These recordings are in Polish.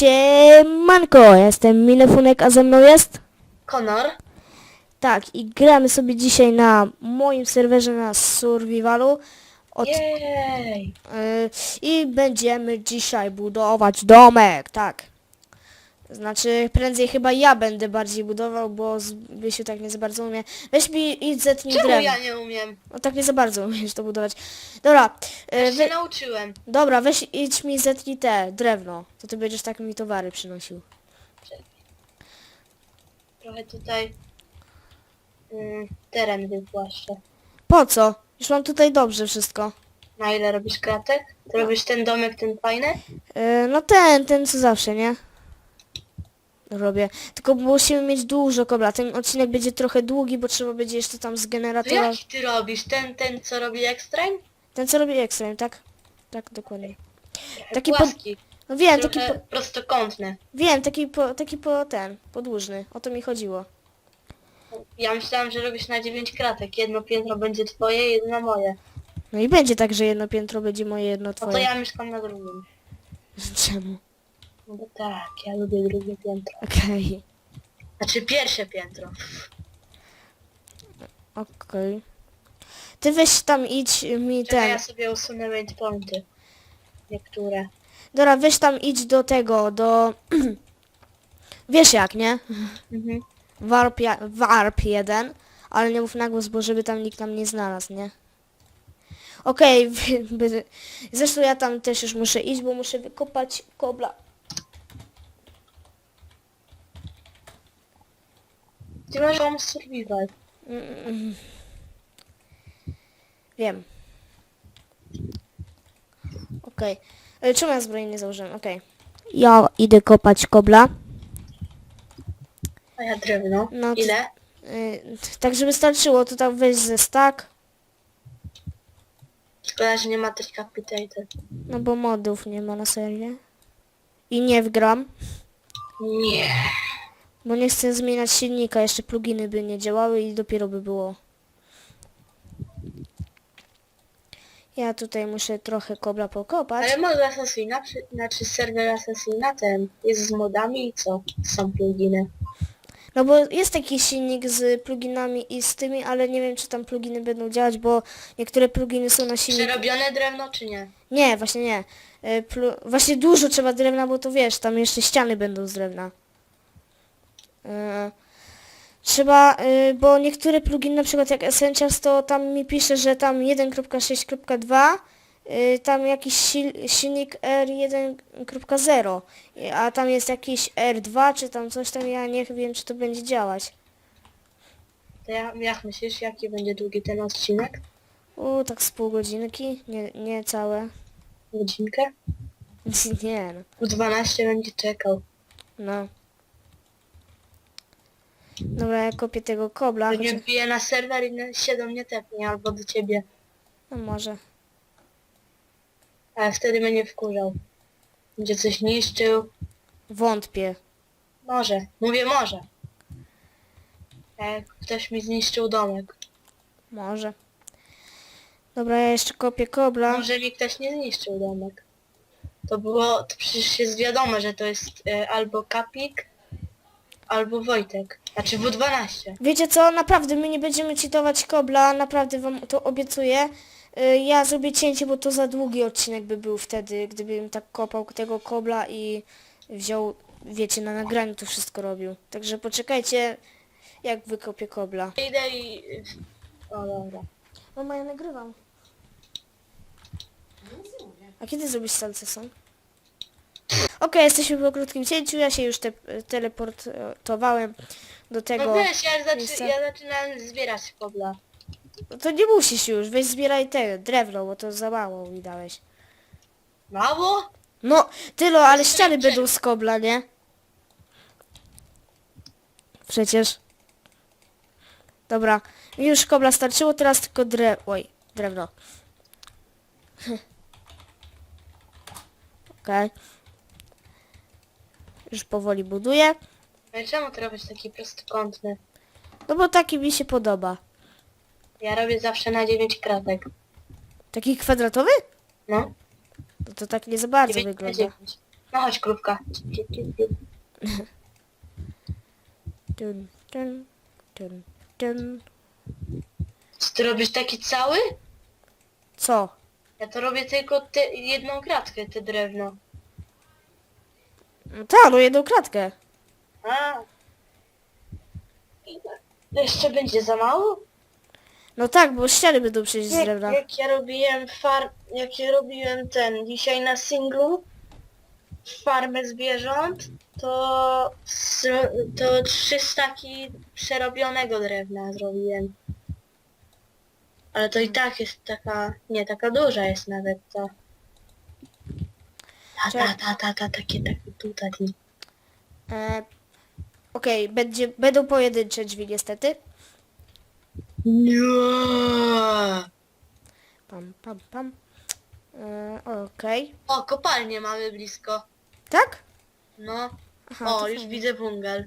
Siemanko, jestem Minefunek, a ze mną jest? Konor? Tak, i gramy sobie dzisiaj na moim serwerze na Survivalu. Od, Jej! y, I będziemy dzisiaj budować domek, tak. Znaczy, prędzej chyba ja będę bardziej budował, bo Bysiu tak nie za bardzo umie. Weź mi i zetnij Czemu drewno. ja nie umiem? No tak nie za bardzo umiesz to budować. Dobra, Ja wy, się nauczyłem. dobra, weź idź mi zetnij te, drewno. To ty będziesz tak mi towary przynosił. Trochę tutaj mm, teren wypłaszczę. Po co? Już mam tutaj dobrze wszystko. Na ile robisz kratek? To robisz ten domek, ten fajny? Yy, no ten, ten co zawsze, nie? Robię. Tylko musimy mieć dużo kobla. Ten odcinek będzie trochę długi, bo trzeba będzie jeszcze tam z To generatora... jaki ty robisz? Ten, ten co robi Extreme? Ten co robi Extreme, tak? Tak, dokładnie. Taki pod- Płaski. No wiem, taki Trochę po... prostokątny. Wiem, taki po, taki po ten, podłużny. O to mi chodziło. Ja myślałam, że robisz na 9 kratek. Jedno piętro będzie twoje, jedno moje. No i będzie tak, że jedno piętro będzie moje, jedno No to twoje. ja mieszkam na drugim. Czemu? No bo tak, ja lubię drugie piętro. Okej. Znaczy pierwsze piętro. Okej. Ty weź tam idź mi Czekaj, ten... ja sobie usunę waypointy. Niektóre. Dobra, weź tam idź do tego, do... Wiesz jak, nie? Mhm. Warp, ja, warp 1, ale nie mów na głos, bo żeby tam nikt nam nie znalazł, nie? Okej, wy- by- zresztą ja tam też już muszę iść, bo muszę wykopać kobla. Ty masz home survival. Mm, Wiem. Okej. Okay. Czemu ja zbroi nie założyłem? Okej. Ja idę kopać kobla. A ja drewno. No Ile? Y, tak, żeby starczyło, to tam weź ze stack. Szkoda, że nie ma też capitated. No bo modów nie ma na serię. I nie wgram. Nie. Bo nie chcę zmieniać silnika, jeszcze pluginy by nie działały i dopiero by było. Ja tutaj muszę trochę kobla pokopać. Ale mod Assassina, przy- znaczy serwer Assassina ten jest z modami i co? Są pluginy. No bo jest taki silnik z pluginami i z tymi, ale nie wiem czy tam pluginy będą działać, bo niektóre pluginy są na silniku. Przerobione drewno czy nie? Nie, właśnie nie. Y, Plu... Właśnie dużo trzeba drewna, bo to wiesz, tam jeszcze ściany będą z drewna. Y, Trzeba, y, bo niektóre pluginy, na przykład jak Essentials, to tam mi pisze, że tam 1.6.2, y, tam jakiś sil, silnik R1.0, y, a tam jest jakiś R2, czy tam coś tam, ja nie wiem, czy to będzie działać. To ja, jak myślisz, jaki będzie długi ten odcinek? U, tak z pół godzinki, nie, nie całe. Godzinkę? nie, no. U 12 będzie czekał. no. Dobra, ja kopię tego kobla, To chociaż... nie wbije na serwer i się do mnie tepnie albo do ciebie. No może. Ale wtedy mnie wkurzał. Będzie coś niszczył. Wątpię. Może. Mówię może. Jak ktoś mi zniszczył domek. Może. Dobra, ja jeszcze kopię kobla. Może mi ktoś nie zniszczył domek. To było, to przecież jest wiadomo, że to jest e, albo Kapik, albo Wojtek. Znaczy W12. Wiecie co? Naprawdę, my nie będziemy cheatować kobla, naprawdę wam to obiecuję. Y, Ja zrobię cięcie, bo to za długi odcinek by był wtedy, gdybym tak kopał tego kobla i wziął, wiecie, na nagraniu to wszystko robił. Także poczekajcie, jak wykopię kobla. Idę i... O dobra. Mama, ja nagrywam. A kiedy zrobisz salce są? Okej, jesteśmy po krótkim cięciu, ja się już te, teleportowałem do No tego. wiesz, ja, zaczy, miejsca. ja zaczynałem zbierać kobla. No to nie musisz już, weź zbieraj te drewno, bo to za mało mi dałeś. Mało? No, tylo, ale ściany będą z kobla, nie? Przecież. Dobra, mi już kobla starczyło, teraz tylko drew... Oj, drewno. Okej. Już powoli buduję. No i czemu ty robisz taki prostokątny? No bo taki mi się podoba. Ja robię zawsze na 9 kratek. Taki kwadratowy? No. No to tak nie za bardzo 9 na wygląda. 9. No chodź krówka. Dun, dun, dun, dun. Czy ty robisz taki cały? Co? Ja to robię tylko te, jedną kratkę, te drewno. No tak, no jedną kratkę. A. To jeszcze będzie za mało? No tak, bo ściany będą przecież z Jak, drewna. jak ja robiłem far... Jak ja robiłem ten dzisiaj na singlu farmę zwierząt, to, to trzy staki przerobionego drewna zrobiłem. Ale to i tak jest taka, nie, taka duża jest nawet ta. Ta, ta, ta, ta, ta, takie, takie tutaj. E, Okej, będzie, będą pojedyncze drzwi niestety. Nie. Pam, pam, pam. E, Okej. O, kopalnię mamy blisko. Tak? No. Aha, o, już fajnie. widzę bungal.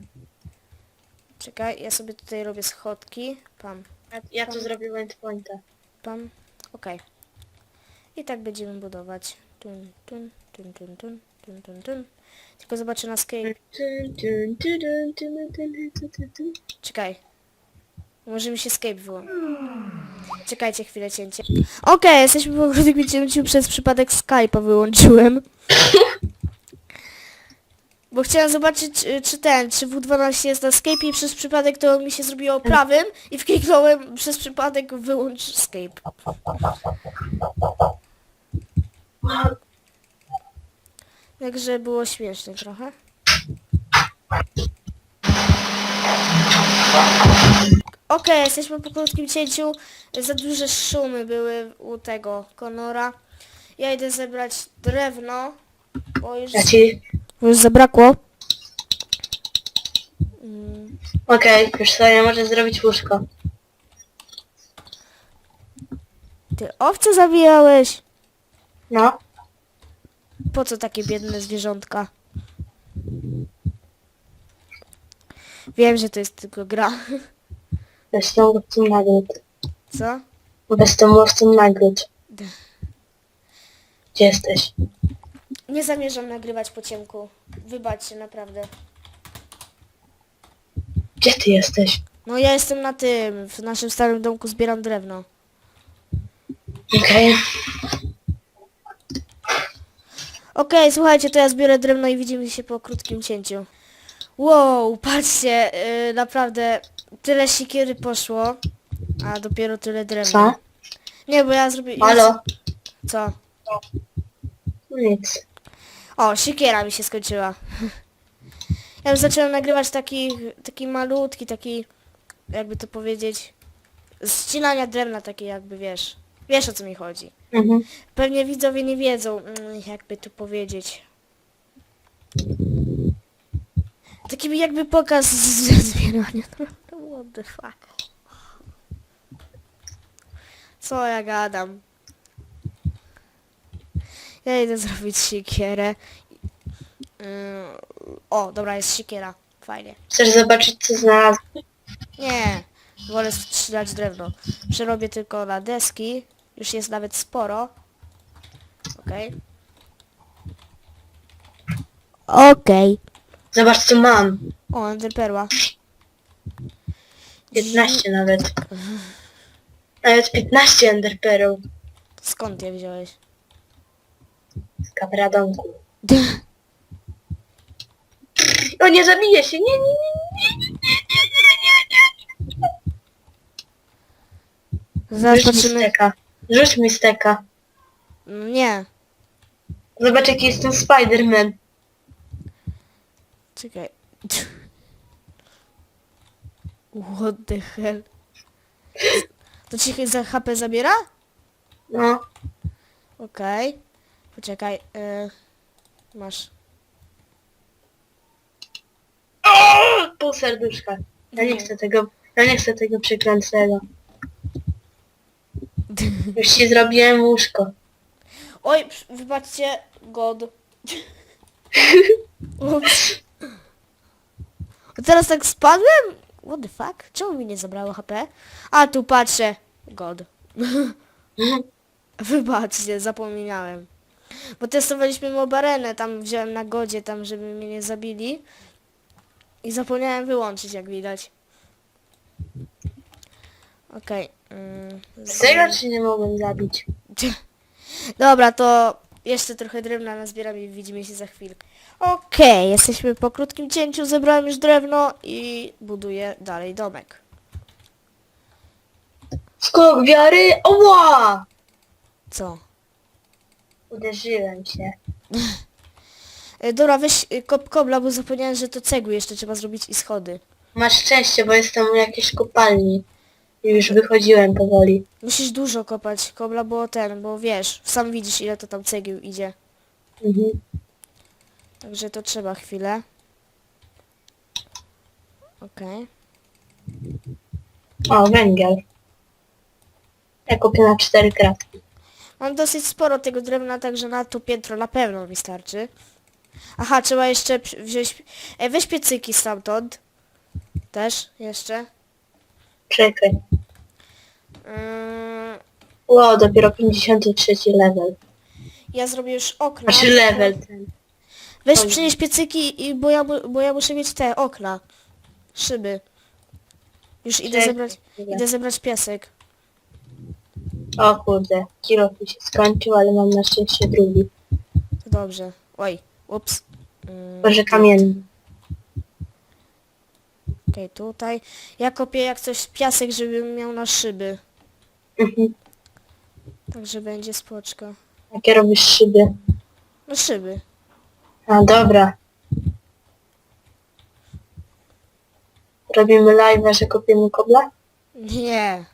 Czekaj, ja sobie tutaj robię schodki. Pam, Ja, ja tu zrobię waypointa. pam. Okej. I tak będziemy budować. Tun, tun, tun, tun, tun, Dun, dun, dun. Tylko zobaczę na escape. Czekaj. Może mi się escape wyłączyć. Czekajcie chwilę cięcie. Okej, okay, jesteśmy po krótkim cięciu przez przypadek Skype'a wyłączyłem. Bo chciałam zobaczyć czy, czy ten, czy W12 jest na Skype i przez przypadek to mi się zrobiło prawym i wkliknąłem przez przypadek wyłącz Skype. Także było śmieszne trochę. Okej, jesteśmy po krótkim cięciu. Za duże szumy były u tego Konora. Ja idę zebrać drewno, bo już, Ja ci... bo już zabrakło. Mm, Okej, już sobie możesz zrobić łóżko. Ty owce zabijałeś? No. Po co takie biedne zwierzątka? Wiem, że to jest tylko gra. Bez tą łowcą nagród. Co? Bez tą łowcą nagród. Gdzie jesteś? Nie zamierzam nagrywać po ciemku. Wybaczcie, naprawdę. Gdzie ty jesteś? No ja jestem na tym, w naszym starym domku zbieram drewno. Okej. Okej, słuchajcie, to ja zbiorę drewno i widzimy się po krótkim cięciu. Wow, patrzcie, yy, naprawdę tyle sikiery poszło, a dopiero tyle drewna. Co? Nie, bo ja zrobię... Halo? Co? Nic. O, siekiera mi się skończyła. Ja już zacząłem nagrywać taki, taki malutki, taki, jakby to powiedzieć, ścinania drewna takie jakby, wiesz. Wiesz o co mi chodzi. Mhm. Pewnie widzowie nie wiedzą, mm, jakby tu powiedzieć. Taki jakby pokaz z- z- zbierania. What the fuck. Co ja gadam? Ja idę zrobić siekierę. Ym, O, dobra, jest siekiera. Fajnie. Chcesz zobaczyć co znalazłem? Nie, wolę strzelać drewno. Przerobię tylko na deski. Już jest nawet sporo. Okej. Okej. Zobacz co mam. O, enderperła. 15 nawet. Nawet 15 enderpearl Skąd je wziąłeś? z kabradomku. O nie zabije się, nie, nie, nie, nie, nie, nie, nie, nie. Zaraz Rzuć mi patrzymy. steka. Rzuć mi steka. Nie. Zobacz jaki jest ten Spider-Man. Czekaj. What the hell? To ci za HP zabiera? No. Okej. Poczekaj. y, masz. Pół serduszka. Ja nie chcę tego, ja nie chcę tego przeklętego. Już ci zrobiłem łóżko. Oj, psz- wybaczcie, God. Ups. A teraz tak spadłem? What the fuck? Czemu mi nie zabrało HP? A, tu patrzę. God. Wybaczcie, zapomniałem. Bo testowaliśmy mobarenę, tam wziąłem na godzie, tam żeby mnie nie zabili. I zapomniałem wyłączyć, jak widać. Okej. mm, Serio czy nie mogłem zabić? Dobra, to jeszcze trochę drewna nazbieram i widzimy się za chwilkę. Okej, jesteśmy po krótkim cięciu, zebrałem już drewno i buduję dalej domek. Skok wiary! Oła! Co? Uderzyłem się. E, dobra, weź y, kop kobla, bo zapomniałem, że to cegły jeszcze trzeba zrobić i schody. Masz szczęście, bo jestem w jakiejś kopalni. Już wychodziłem powoli. Musisz dużo kopać kobla, bo ten, bo wiesz, sam widzisz ile to tam cegieł idzie. Mhm. Także to trzeba chwilę. Okej. O, węgiel. Ja kupię na cztery kratki. Mam dosyć sporo tego drewna, także na to piętro na pewno mi starczy. Aha, trzeba jeszcze przy- wziąć... E, weź piecyki stamtąd. Też, jeszcze. Czekaj. Ym, Wow, dopiero 53 level. ja zrobię już okna. Znaczy level ten. Weź przynieś piecyki, i, bo, ja, mu- bo ja muszę mieć te okna. Szyby. Już idę Czekaj zebrać, chwilę. idę zebrać piasek. O kurde, kilo mi się skończył, ale mam na szczęście drugi. To dobrze. Oj, ups. Ym, Boże kamienny. Okej, tutaj. Ja kopię jak coś piasek, żebym miał na szyby. Mhm. Także będzie spoczko. Jakie robisz szyby? No szyby. A dobra. Robimy live, że kopiemy kobla? Nie.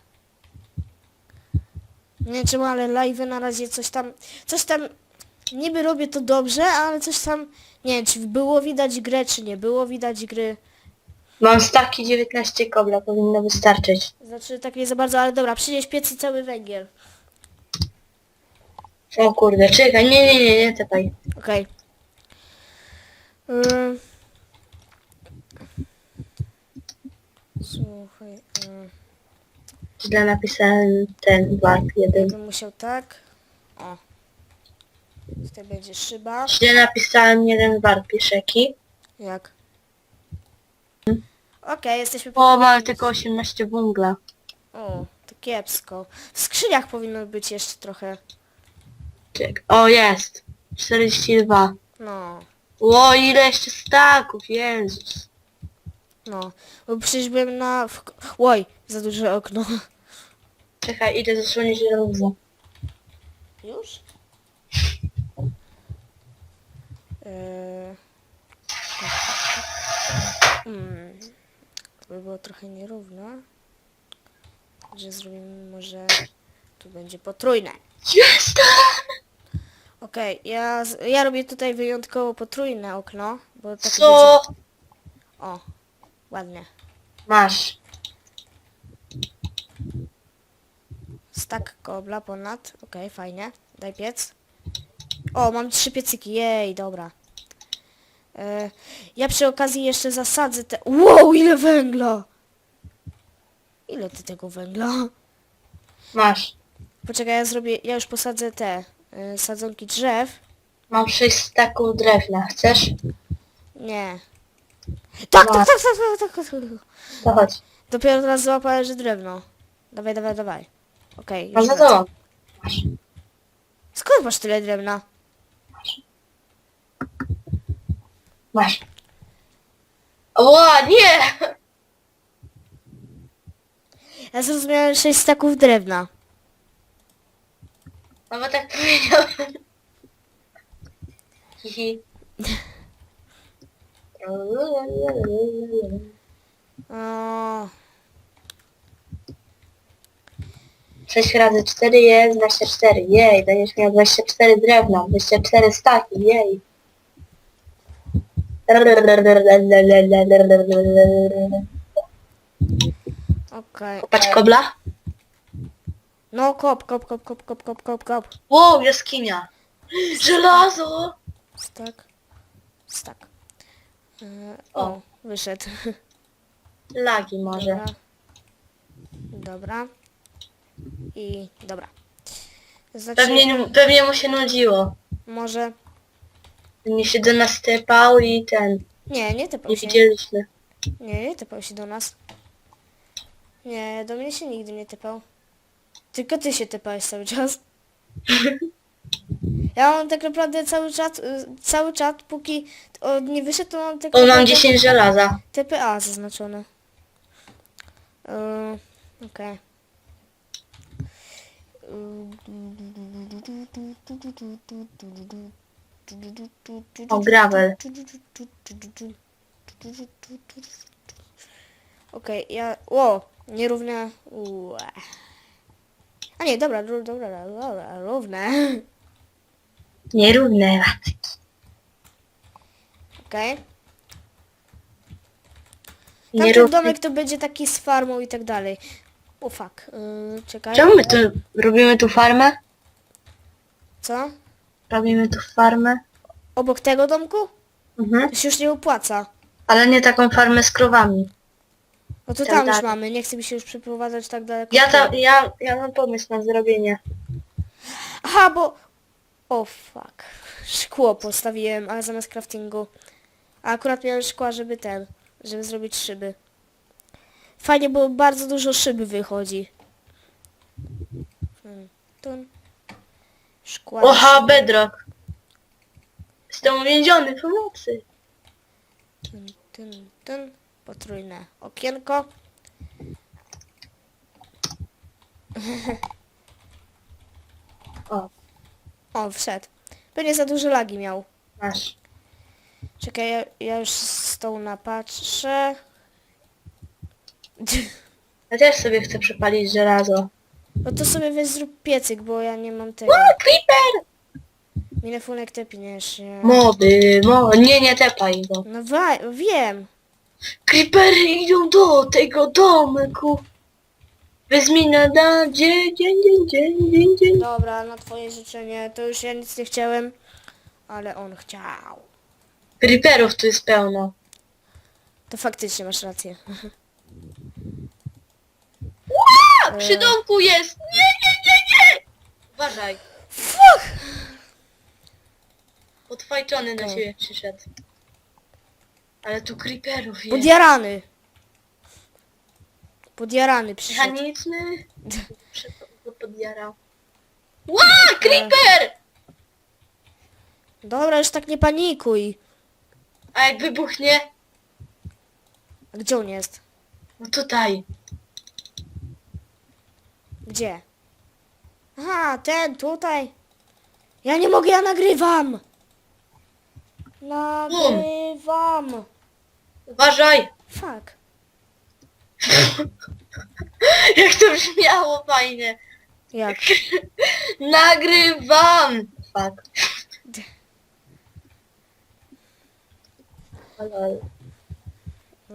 Nie wiem czemu, ale live na razie coś tam, coś tam, niby robię to dobrze, ale coś tam, nie wiem, czy było widać grę, czy nie było widać gry. Mam staki 19 kobla, powinno wystarczyć. Znaczy tak nie za bardzo, ale dobra, przynieś piec i cały węgiel. O kurde, czekaj, nie, nie, nie, nie, czekaj. Okej. Ym. Słuchaj, ym, Źle napisałem ten warp ja jeden. bym musiał tak. O. Tutaj będzie szyba. Źle napisałem jeden warp pieszeki. Jak? Okej, jesteśmy O, mam tylko 18 węgla. O, to kiepsko. W skrzyniach powinno być jeszcze trochę. Czek. O, jest. 42. No, O, ile jeszcze staków, Jezus. no. Bo przecież byłem na... W... Oj, za duże okno. Czekaj, idę zasłonić żelazo. Już? Eee... Mm. By było trochę nierówno. Że zrobimy może... Tu będzie potrójne. Jestem! Okej, ja, z- ja robię tutaj wyjątkowo potrójne okno, bo tak Co? będzie... O, ładnie. Masz. Stack kobla ponad. Okej, fajnie. Daj piec. O, mam trzy piecyki. Jej, dobra. E, ja przy okazji jeszcze zasadzę te... Wow, ile węgla! Ile ty tego węgla? Masz. Poczekaj, ja zrobię... Ja już posadzę te e, sadzonki drzew. Mam 6 staków drewna. Chcesz? Nie. Tak, tak, Masz. tak, tak, tak, tak, tak. To chodź. Dopiero teraz złapałem, że drewno. Dawaj, dawaj, dawaj. Okej, Mam już za wracam. tobą. Masz. Skąd masz tyle drewna? Masz. O, nie! Ja zrozumiałem 6 staków drewna. No bo tak powiedziałem. Hihi. O, 6 razy 4 jest 24. Jej, będziesz miał 24 drewna, 24 staki, jej. Okej. Kopać E, kobla? No kop, kop, kop, kop, kop, kop, kop, kop. Wow, jaskinia. Żelazo! Stak. Stak. E, o, wyszedł. Lagi może. Dobra. Dobra. I dobra. Znaczy, Pewnie, pewnie mu się nudziło. Może. Nie się do nas tepał i ten. Nie, nie tepał Nie się. widzieliśmy. Nie, nie tepał się do nas. Nie, do mnie się nigdy nie tepał. Tylko ty się tepałeś cały czas. Ja mam tak naprawdę cały czat, y, cały czat, póki on nie wyszedł, to mam tak O, mam naprawdę 10 żelaza. TPA zaznaczone. Yy, Okej. O, gravel. Okej, ja... Ło! Nierówne... Ue. A nie, dobra, ró- dobra, dobra, równe. Nierówne. Okej. Tamten Nierówne. domek to będzie taki z farmą i tak dalej. O fuck. Yy, czekaj. Czemu my tu robimy tu farmę? Co? Robimy tu farmę. Obok tego domku? Mhm. To się już nie opłaca. Ale nie taką farmę z krowami. No to Tak, tam już tak. mamy, nie chce mi się już przeprowadzać tak daleko. Ja tam, ja, ja mam pomysł na zrobienie. Aha, bo... O fuck. Szkło postawiłem, ale zamiast craftingu. A akurat miałem szkła, żeby ten, żeby zrobić szyby. Fajnie, bo bardzo dużo szyby wychodzi. Hmm. Tun. Szkła. Oha, bedrock. Jestem uwięziony, pomocy. Tun, tun, tun. Potrójne okienko. O, O, wszedł. Pewnie za duże lagi miał. masz. Czekaj, ja, ja już z tą napatrzę. Ja też sobie chcę przepalić żelazo. No to sobie weź zrób piecyk, bo ja nie mam tego. O, creeper! Minefunek tepniesz się. Mody, mo... Nie, nie tepaj go. No wa- wiem. Creepery idą do tego domku. Wezmij na da, dzień, dzień, dzień, dzień, dzień, dzień. Dobra, na twoje życzenie to już ja nic nie chciałem, ale on chciał. Creeperów tu jest pełno. To faktycznie masz rację. A, przy domku jest! Nie, nie, nie, nie! Uważaj. Fuck! Podfajczony na siebie przyszedł. Ale tu creeperów jest. Podjarany. Podjarany przyszedł. Mechaniczny? Przy- go podjarał. Ła! Creeper! Dobra, już tak nie panikuj. A jak wybuchnie? A Gdzie on jest? No tutaj. Gdzie? Aha, ten tutaj. Ja nie mogę, ja nagrywam. Nagrywam. Uważaj! Fuck. Jak to brzmiało fajnie. Jak? Nagrywam! Fuck.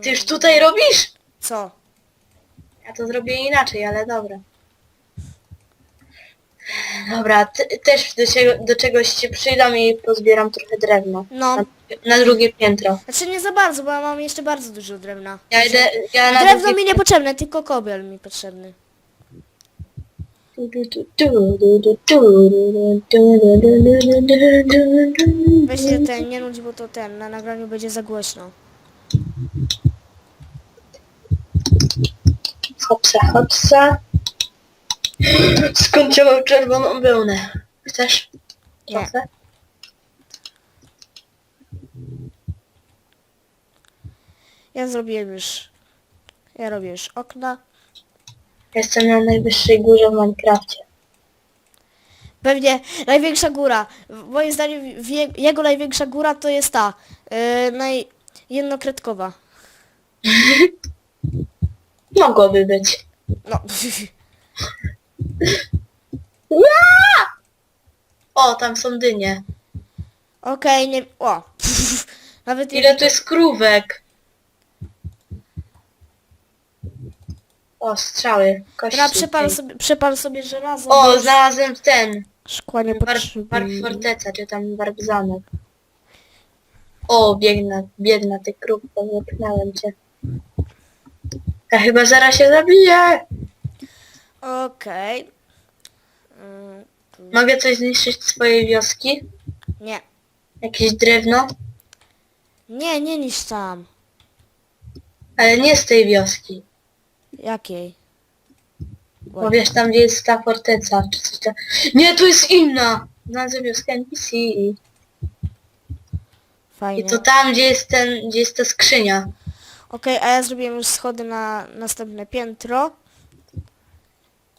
Ty już tutaj robisz? Co? Ja to zrobię inaczej, ale dobra. Dobra, te, też do, czego, do czegoś się przydam i pozbieram trochę drewna. No. Na, na drugie piętro. Znaczy nie za bardzo, bo ja mam jeszcze bardzo dużo drewna. Ja idę, ja na Drewno drugie mi niepotrzebne, tylko kobiel mi potrzebny. Weź się ten, nie nudź, bo to ten, na nagraniu będzie za głośno. Hopsa, hopsa. Skąd ja mam czerwoną wełnę? Chcesz? Nie. Trochę? Ja zrobiłem już... Ja robię już okna. Jestem na najwyższej górze w Minecrafcie. Pewnie największa góra. W- Moim zdaniem wie, jego największa góra to jest ta. Yy, naj... Jednokredkowa. Mogłoby być. No. O, tam są dynie. Okej, nie... O. Nawet nie... Ile tu jest krówek? O, strzały. Kości. Dobra, przepal sobie, przepal sobie żelazo. O, znalazłem ten. Szkła nie potrzebuję. forteca, czy tam warp zamek. O, biegnę, biegnę ty krówko, zepchnąłem cię. Ja chyba zaraz się zabiję. Okej. Mm, tu- Mogę coś zniszczyć z swojej wioski? Nie. Jakieś drewno? Nie, nie niż tam. Ale nie z tej wioski. Jakiej? Bo wiesz, tam gdzie jest ta forteca, czy coś tam. Nie, tu jest inna! Nazwę wioskę NPC i... Fajnie. I to tam, gdzie jest ten, gdzie jest ta skrzynia. Okej, a ja zrobiłem już schody na następne piętro.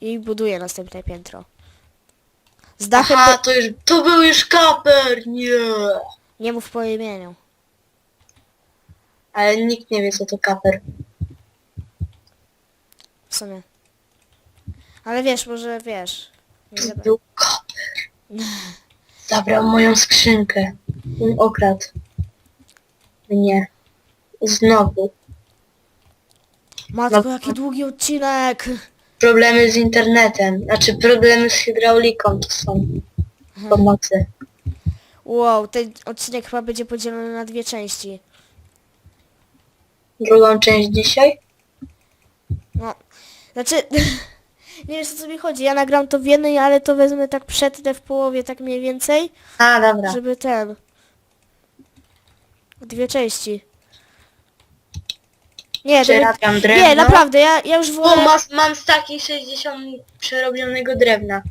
I buduję następne piętro. Z dachem Aha, by... to już, to był już kaper, nie! nie mów po imieniu. Ale nikt nie wie, co to kaper. W sumie. Ale wiesz, może wiesz. Nie To był kaper. Zabrał moją skrzynkę. I Okradł. Mnie. Znowu. Matko, jaki długi odcinek! Problemy z internetem. Znaczy problemy z hydrauliką to są pomocy. Wow, ten odcinek chyba będzie podzielony na dwie części. Drugą część dzisiaj? No, znaczy, nie wiesz o co mi chodzi. Ja nagram to w jednej, ale to wezmę tak przetnę w połowie, tak mniej więcej, A, dobra. żeby ten... Dwie części. Nie, to, Przerabiam drewno. nie, naprawdę, ja, ja już O, wolę... mam, mam z takich 60 przerobionego drewna.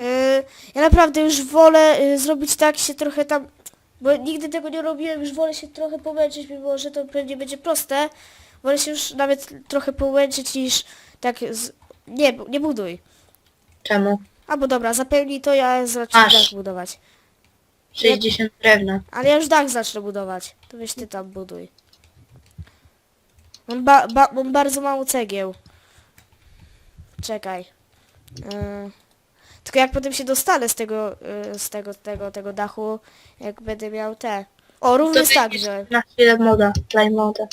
y, ja naprawdę już wolę y, zrobić tak się trochę tam... Bo nigdy tego nie robiłem, już wolę się trochę pomęczyć, mimo że to pewnie będzie proste. Wolę się już nawet trochę pomęczyć niż tak z... Nie, bu- nie buduj. Czemu? Albo dobra, zapełnij to, ja zacznę Masz. dach budować. 60 drewna. Ale ja już dach zacznę budować. To weź ty tam buduj. Mam, ba, ba, mam bardzo mało cegieł. Czekaj. Yy. Tylko jak potem się dostanę z tego, yy, z tego, tego, tego dachu, jak będę miał te. O, wyjdziesz że... Na chwilę moda, play moda.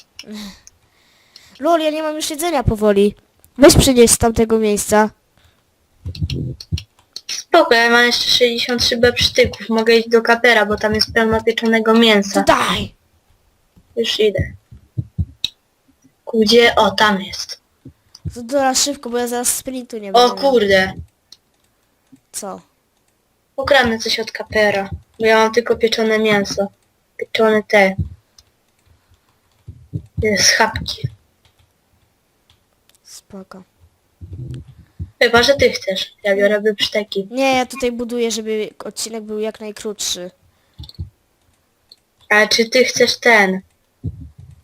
Lol, ja nie mam już jedzenia powoli. Weź przynieść z tamtego miejsca. Spoko, ja mam jeszcze 63 bepsztyków. Mogę iść do kapera, bo tam jest pełno pieczonego To mięsa. daj! Już idę. Gdzie? O, tam jest. To teraz szybko, bo ja zaraz sprintu nie O będę. miał. kurde. Co? Ukradnę coś od kapera. Bo ja mam tylko pieczone mięso. Pieczone te. e, Schabki. Spoko. Chyba, że ty chcesz. Ja biorę bepszteki. Nie, ja tutaj buduję, żeby odcinek był jak najkrótszy. Ale czy ty chcesz ten?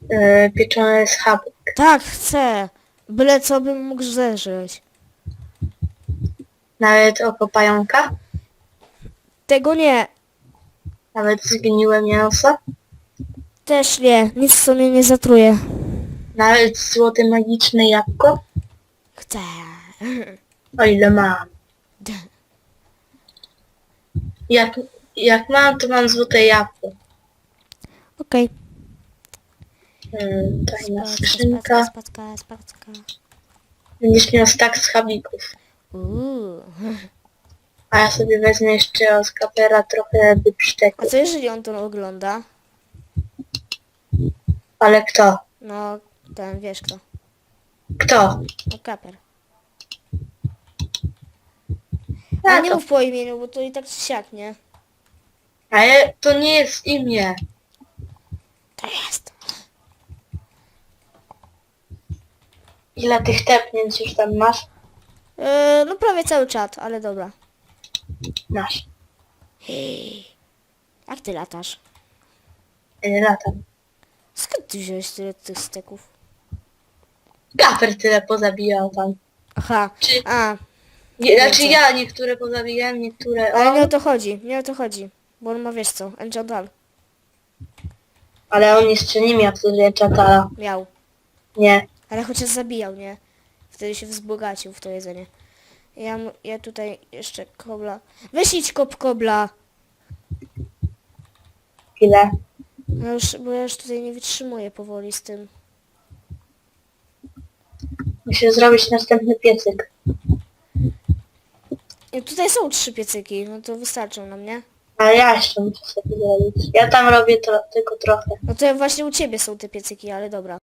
Yy, pieczone schabek. Tak, chcę. Byle co bym mógł zeżyć. Nawet oko pająka? Tego nie. Nawet zgniłe mięso? Też nie. Nic w sumie nie zatruje. Nawet złote magiczne jabłko? Chcę. O ile mam. Jak, jak mam, to mam złote jabłko. Okej. Hmm, tajna Spacka, skrzynka. spacka, spacka. Będziesz miał stak schabików. Uuu. A ja sobie wezmę jeszcze od kapera trochę A co jeżeli on to ogląda? Ale kto? No, ten wiesz kto. Kto? No kaper. A, nie to, mów po imieniu, bo to i tak czy siak, nie? ale to nie jest imię. To jest. Ile tych tepnięć już tam masz? Yy, no prawie cały czat, ale dobra. Masz. Hej. Jak ty latasz? Ile latam? Skąd ty wziąłeś tyle tych steków? Kaper tyle pozabijał tam. Aha. Czy, A, nie, znaczy ja niektóre pozabijałem, niektóre ale nie o on, to chodzi, nie o to chodzi. Bo on ma wiesz co, Enchantal ale on jeszcze nie miał wtedy czatala. miał. Nie. Ale chociaż zabijał, nie? Wtedy się wzbogacił w to jedzenie. Ja, ja tutaj jeszcze kobla. Idź kop kobla. Chwilę. No już, bo ja już tutaj nie wytrzymuję powoli z tym. Muszę zrobić następny piecyk. I tutaj są trzy piecyki, no to wystarczą nam, nie? Ale ja jeszcze muszę sobie zrobić. Ja tam robię to, tylko trochę. No to właśnie u ciebie są te piecyki, ale dobra.